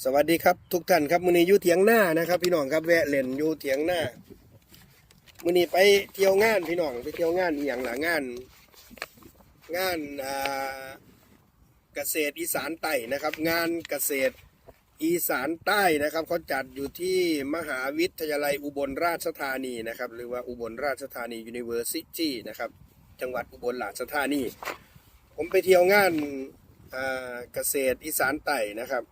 สวัสดีครับทุกท่านครับมื้อนี้อยู่เถียงหน้านะครับ พี่น้องครับแวะเล่นอยู่เถียงหน้ามื้อนี้ไปเที่ยวงานพี่น้องไปเที่ยวงานอีหยังล่ะงาน งานอ่าเกษตรอีสานใต้นะครับ งานเกษตรอีสานใต้นะครับเขาจัดอยู่ที่มหาวิทยาลัยอุบลราชธานีนะครับ หรือว่าอุบลราชธานี University นะครับ จังหวัดอุบลราชธานี ผมไปเที่ยวงานเกษตรอีสานใต้นะครับ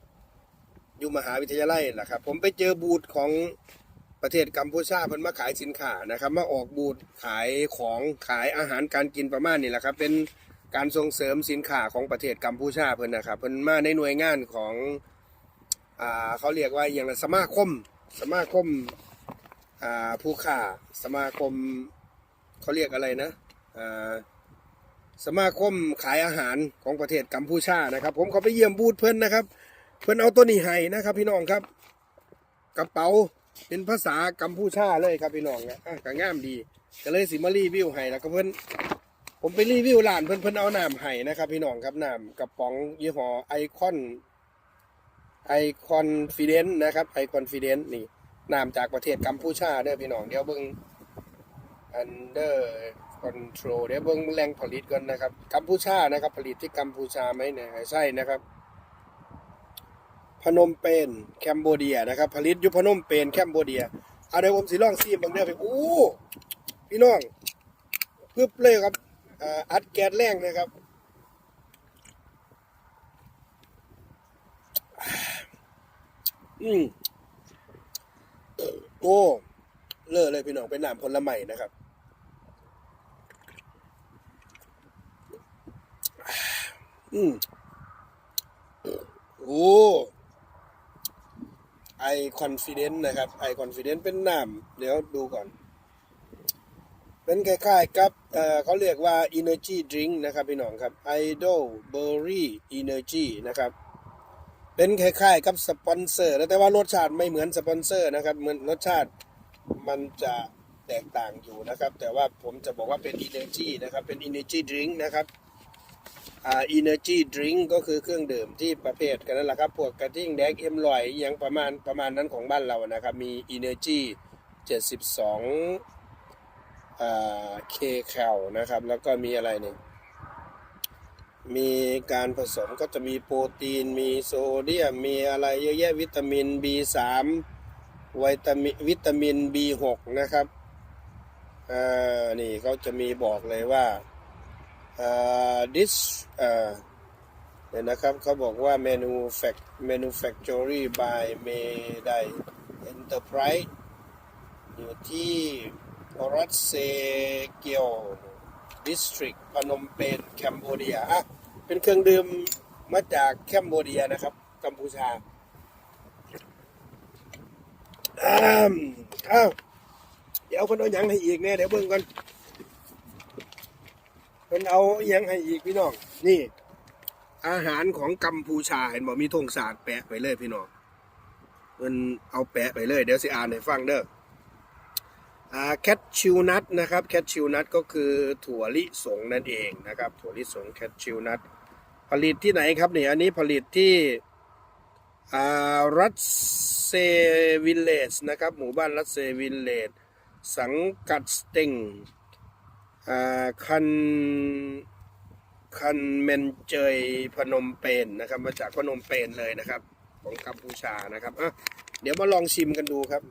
อยู่มหาวิทยาลัยแหละครับ ผมไปเจอบูธของประเทศกัมพูชาเพิ่นมาขายสินค้านะครับมาออกบูธขายของขายอาหารการกินประมาณนี้แหละครับ เป็นการส่งเสริมสินค้าของประเทศกัมพูชาเพิ่นนะครับเพิ่นมาในหน่วยงานของอ่าเขาเรียกว่าอย่างไรสมาคม สมาคมอ่าผู้ค้าสมาคมเขาเรียกอะไรนะอ่าสมาคมขายอาหารของประเทศกัมพูชานะครับ ผมเขาไปเยี่ยมบูธเพิ่นนะครับ เพิ่นเอาตัวนี้ให้นะครับ พี่น้องครับกระเป๋าเป็นภาษากัมพูชาเลยครับพี่น้องอะอะก็งามดีก็เลยสิมารีวิวให้แล้วก็เพิ่นผมไปรีวิวร้านเพิ่นเพิ่นเอาน้ำให้นะครับ พี่น้องครับน้ำกระป๋องยี่ห้อไอคอนไอคอนฟิเดนนะครับไอคอนฟิเดนนี่น้ำจากประเทศกัมพูชาเด้อพี่น้องเดี๋ยวเบิ่งอันเดอร์คอนโทรลเดี๋ยวเบิ่งแหล่งผลิตก่อนนะครับกัมพูชานะครับ ผลิตที่กัมพูชาไหมเนี่ยใช่นะครับ พนมเปญแคมโบเดียนะครับ ผลิตอยู่พนมเปญแคมโบเดียเอาเดี๋ยวผมสิลองซีมบางเดือไปโอ้พี่น้องปึ๊บเลยครับอ,อัดแก๊สแรงนะครับอืมโอ้เลอะเลยพี่น้องเป็นหน้ำผลไม้นะครับอืมโอ้ ไอคอนฟิเดนนะครับไอคอนฟิเดนเป็นน้ำเดี๋ยวดูก่อน เป็นคล้ายๆกับเอ่อเขาเรียกว่า Energy Drink นะครับพี่น้องครับ Idol Berry Energy นะครับเป็นคล้ายๆกับสปอนเซอร์แต่ว่ารสชาติไม่เหมือนสปอนเซอร์นะครับเหมือนรสชาติมันจะแตกต่างอยู่นะครับ แต่ว่าผมจะบอกว่าเป็น Energy นะครับเป็น Energy Drink นะครับ อ่า energy drink ก็คือเครื่องดื่มที่ประเภทกันนั่นแหละครับ พวกกระทิ่งแดกเอ็มลอยอย่างประมาณประมาณนั้นของบ้านเรานะครับ มี energy 72อ่า k cal นะครับ แล้วก็มีอะไรเนี่ยมีการผสมก็จะมีโปรตีน มีโซเดียม มีอะไรเยอะแยะวิตามิน B3 วิตามินวิตามิน B6 นะครับ อ่า นี่เขาจะมีบอกเลยว่า this เดี๋ยวนะครับเขาบอกว่า manufact manufacturing by Mayday Enterprise อยู่ที่รัสเซเกียว district พนมเปญแคมโบเดียอะเป็นเครื่องดื่มมาจากแคมโบเดียนะครับ กัมพูชาอ้าวเดี๋ยวคนเอาหยังให้อีกแน่เดี๋ยวเบิ่งก่อน เพิ่นเอาอิหยังให้อีกพี่น้องนี่ อาหารของกัมพูชาเห็นบอกมีธงศาสตร์แปะไปเลยพี่น้องเพิ่นเอาแปะไปเลยเดี๋ยวสิอ่านให้ฟังเด้อแคทชิวนัทนะครับแคทชิวนัทก็คือถั่วลิสงนั่นเองนะครับถั่วลิสงแคทชิวนัทผลิตที่ไหนครับนี่อันนี้ผลิตที่รัสเซวิลเลจนะครับหมู่บ้านรัสเซวิลเลจสังกัดสติง คันคันเมนเจยพนมเปญนะครับ มาจากพนมเปญเลยนะครับ ของกัมพูชานะครับอะเดี๋ยวมาลองชิมกันดูครับ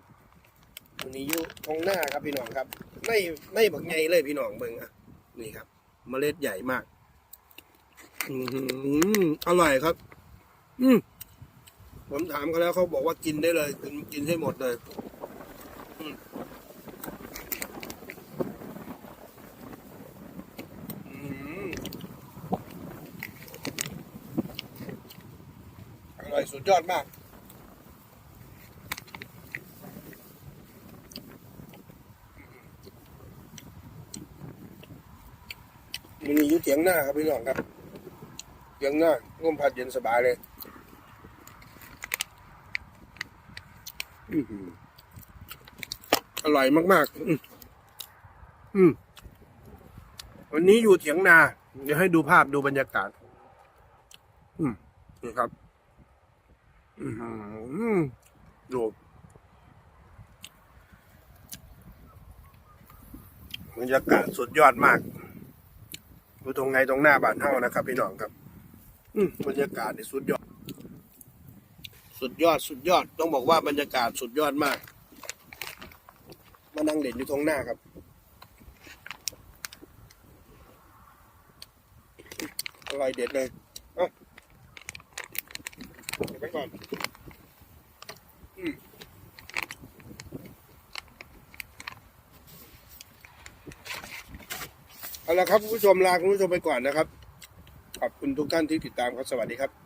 วันนี้อยู่ตรงหน้าครับพี่น้องครับไม่ไม่บักใหญ่เลยพี่น้องเบิ่งอะนี่ครับ เมล็ดใหญ่มากอืมอร่อยครับ อืมผมถามเขาแล้วเขาบอกว่ากินได้เลย กินกินให้หมดเลย อืมอ ร่อยสุดยอดมาก มันมีอยู่เถียงหน้าครับพี่น้องครับเถียงหน้าร่มพัดเย็นสบายเลยอร่อยมาก ๆ อืมอืมวันนี้อยู่เถียงนา เดี๋ยวให้ดูภาพดูบรรยากาศ อืมนี่ครับ ดูบรรยากาศสุดยอดมากดูตรงไงตรงหน้าบ้านเฮานะครับ พี่น้องครับอืมบรรยากาศนี่สุดยอด สุดยอดสุดยอด ต้องบอกว่าบรรยากาศสุดยอดมาก มานั่งเด่นอยู่ตรงหน้าครับอร่อยเด็ดเลยเอะ ก่อนเอาละครับคุณผู้ชมลาคุณผู้ชมไปก่อนนะครับ ขอบคุณทุกท่านที่ติดตามครับ สวัสดีครับ